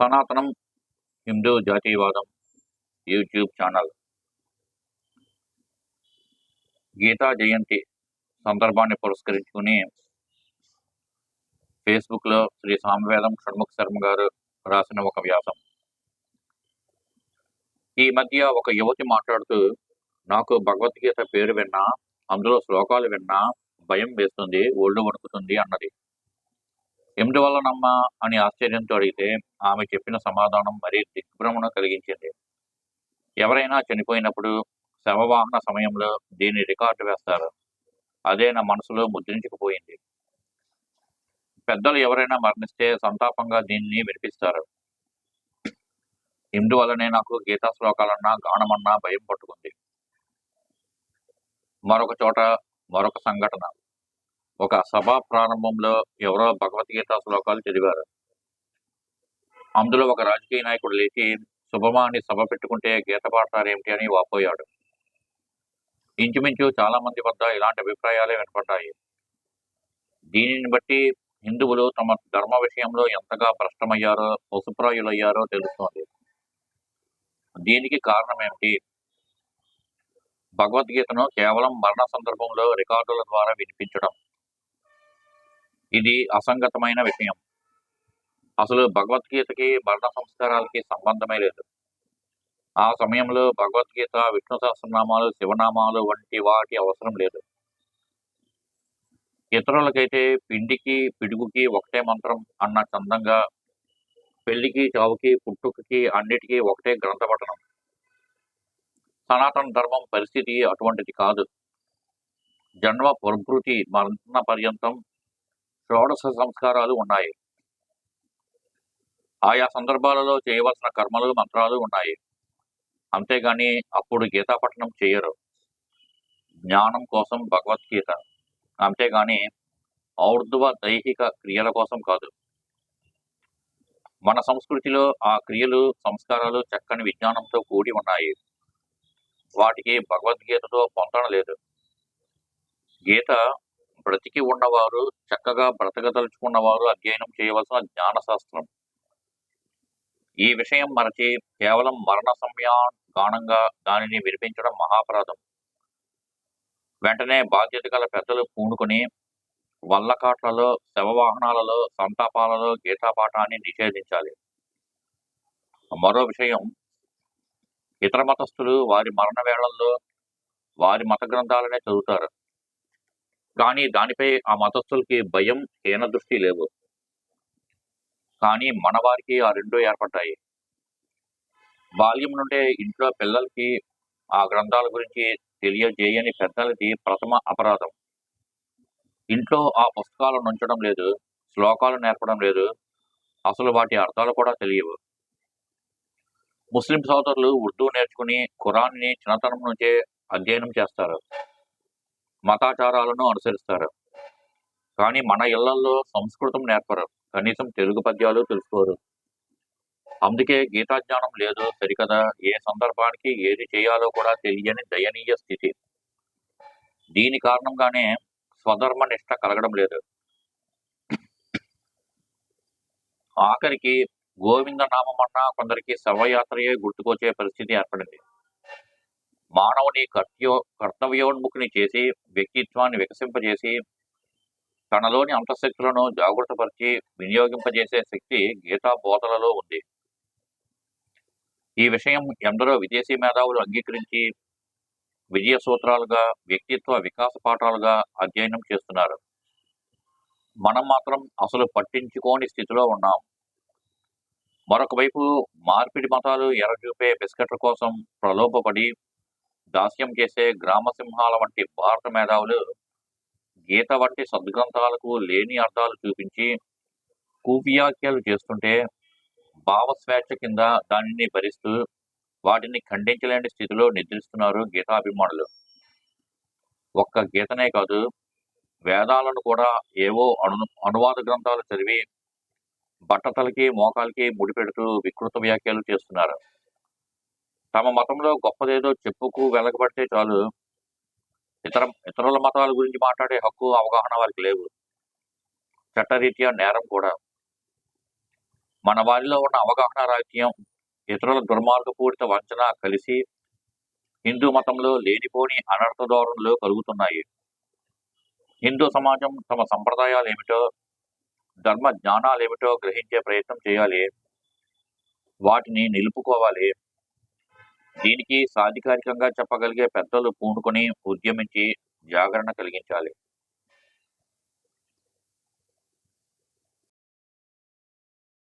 సనాతనం హిందూ జాతీయవాదం YouTube channel. Gita జయంతి సందర్భాన్ని పురస్కరించుకుని ఫేస్బుక్లో శ్రీ సామవేదం షణ్ముఖ శర్మ గారు రాసిన ఒక వ్యాసం. ఈ మధ్య ఒక యువతి మాట్లాడుతూ నాకు భగవద్గీత పేరు విన్నా అందులో శ్లోకాలు విన్నా భయం వేస్తుంది ఒళ్ళు వణుకుతుంది అన్నది. ఎందువల్లనమ్మా అని ఆశ్చర్యంతో అడిగితే ఆమె చెప్పిన సమాధానం మరీ దిగ్భ్రమణ కలిగించింది. ఎవరైనా చనిపోయినప్పుడు శవవాహన సమయంలో దీన్ని రికార్డు వేస్తారు. అదే నా మనసులో ముద్రించుకుపోయింది. పెద్దలు ఎవరైనా మరణిస్తే సంతాపంగా దీన్ని వినిపిస్తారు. ఇందువల్లనే నాకు గీతా శ్లోకాలన్నా గానమన్నా భయం పట్టుకుంది. మరొక చోట మరొక సంఘటన. ఒక సభ ప్రారంభంలో ఎవరో భగవద్గీత శ్లోకాలు చదివారు. అందులో ఒక రాజకీయ నాయకుడు లేచి శుభమాని సభ పెట్టుకుంటే గీత పాడతారేమిటి? అని వాపోయాడు. ఇంచుమించు చాలా మంది వద్ద ఇలాంటి అభిప్రాయాలే వినపడ్డాయి. దీనిని బట్టి హిందువులు తమ ధర్మ విషయంలో ఎంతగా భ్రష్టమయ్యారో పశుప్రాయులయ్యారో తెలుస్తోంది. దీనికి కారణం ఏమిటి భగవద్గీతను కేవలం మరణ సందర్భంలో రికార్డుల ద్వారా వినిపించడం. ఇది అసంగతమైన విషయం. అసలు భగవద్గీతకి మరణ సంస్కారాలకి సంబంధమే లేదు. ఆ సమయంలో భగవద్గీత విష్ణు సహస్రనామాలు శివనామాలు వంటి వాటి అవసరం లేదు. ఇతరులకైతే పిండికి పిడుగుకి ఒకటే మంత్రం అన్న చందంగా పెళ్ళికి చావుకి పుట్టుకకి అన్నిటికీ ఒకటే గ్రంథపఠనం. సనాతన ధర్మం పరిస్థితి అటువంటిది కాదు. జన్మ ప్రకృతి మరణ పర్యంతం షోడశ సంస్కారాలు ఉన్నాయి. ఆయా సందర్భాలలో చేయవలసిన కర్మలు మంత్రాలు ఉన్నాయి. అంతేగాని అప్పుడు గీతాపఠనం చేయరు. జ్ఞానం కోసం భగవద్గీత. అంతేగాని ఔర్ధ్వ దైహిక క్రియల కోసం కాదు. మన సంస్కృతిలో ఆ క్రియలు సంస్కారాలు చక్కని విజ్ఞానంతో కూడి ఉన్నాయి. వాటికి భగవద్గీతతో పొందడం లేదు. గీత బ్రతికి ఉన్నవారు చక్కగా బ్రతకదలుచుకున్నవారు అధ్యయనం చేయవలసిన జ్ఞాన శాస్త్రం ఈ విషయం మరచి కేవలం మరణ సమయాగానంగా దానిని వినిపించడం మహాపరాధం. వెంటనే బాధ్యత గల పెద్దలు పూనుకొని వల్లకాట్లలో శవవాహనాలలో సంతాపాలలో గీతాపాఠాన్ని నిషేధించాలి. మరో విషయం ఇతర మతస్థులు వారి మరణ వేళల్లో వారి మత గ్రంథాలనే చదువుతారు. కానీ దానిపై ఆ మతస్థులకి భయం హీన దృష్టి లేవు. కానీ మన వారికి ఆ రెండు ఏర్పడ్డాయి. బాల్యం నుండే ఇంట్లో పిల్లలకి ఆ గ్రంథాల గురించి తెలియజేయని పెద్దలది ప్రథమ అపరాధం. ఇంట్లో ఆ పుస్తకాలను ఉంచడం లేదు శ్లోకాలు నేర్పడం లేదు అసలు వాటి అర్థాలు కూడా తెలియవు. ముస్లిం సోదరులు ఉర్దూ నేర్చుకుని ఖురాన్ని చిన్నతనం నుంచే అధ్యయనం చేస్తారు. మతాచారాలను అనుసరిస్తారు. కానీ మన ఇళ్ళలో సంస్కృతం నేర్పరు. కనీసం తెలుగు పద్యాలు తెలుసుకోరు. అందుకే గీతాజ్ఞానం లేదు సరికదా ఏ సందర్భానికి ఏది చేయాలో కూడా తెలియని దయనీయ స్థితి. దీని కారణంగానే స్వధర్మ నిష్ట కలగడం లేదు. ఆఖరికి గోవింద నామమన్నా కొందరికి శవయాత్రయే గుర్తుకొచ్చే పరిస్థితి ఏర్పడింది. మానవుని కర్త్యో కర్తవ్యోన్ముఖిని చేసి వ్యక్తిత్వాన్ని వికసింపజేసి తనలోని అంతఃశక్తులను జాగృతపరిచి వినియోగింపజేసే శక్తి గీతా బోధలలో ఉంది. ఈ విషయం ఎందరో విదేశీ మేధావులు అంగీకరించి విజయ సూత్రాలుగా వ్యక్తిత్వ వికాస పాఠాలుగా అధ్యయనం చేస్తున్నారు. మనం మాత్రం అసలు పట్టించుకోని స్థితిలో ఉన్నాం. మరొక వైపు మార్పిడి మతాలు ఎర్రచూపే బిస్కెట్ల కోసం ప్రలోభపడి దాస్యం చేసే గ్రామ సింహాల వంటి భారత మేధావులు గీత వంటి సద్గ్రంథాలకు లేని అర్థాలు చూపించి కూవ్యాఖ్యలు చేస్తుంటే భావస్వేచ్ఛ కింద దానిని భరిస్తూ వాటిని ఖండించలేని స్థితిలో నిద్రిస్తున్నారు గీతాభిమానులు. ఒక్క గీతనే కాదు వేదాలను కూడా ఏవో అను అనువాద గ్రంథాలు చదివి బట్టతలకి మోకాలకి ముడిపెడుతూ వికృత వ్యాఖ్యలు చేస్తున్నారు. తమ మతంలో గొప్పదేదో చెప్పుకు వెలగబడితే చాలు. ఇతర ఇతరుల మతాల గురించి మాట్లాడే హక్కు అవగాహన వారికి లేవు. చట్టరీత్యా నేరం కూడా. మన వారిలో ఉన్న అవగాహన రాహిత్యం ఇతరుల దుర్మార్గపూరిత వంచన కలిసి హిందూ మతంలో లేనిపోని అనర్థ ధోరణులు కలుగుతున్నాయి. హిందూ సమాజం తమ సంప్రదాయాలు ఏమిటో ధర్మ జ్ఞానాలు ఏమిటో గ్రహించే ప్రయత్నం చేయాలి. వాటిని నిలుపుకోవాలి. దీనికి సాధికారికంగా చెప్పగలిగే పెద్దలు పూనుకొని ఉద్యమించి జాగరణ కలిగించాలి.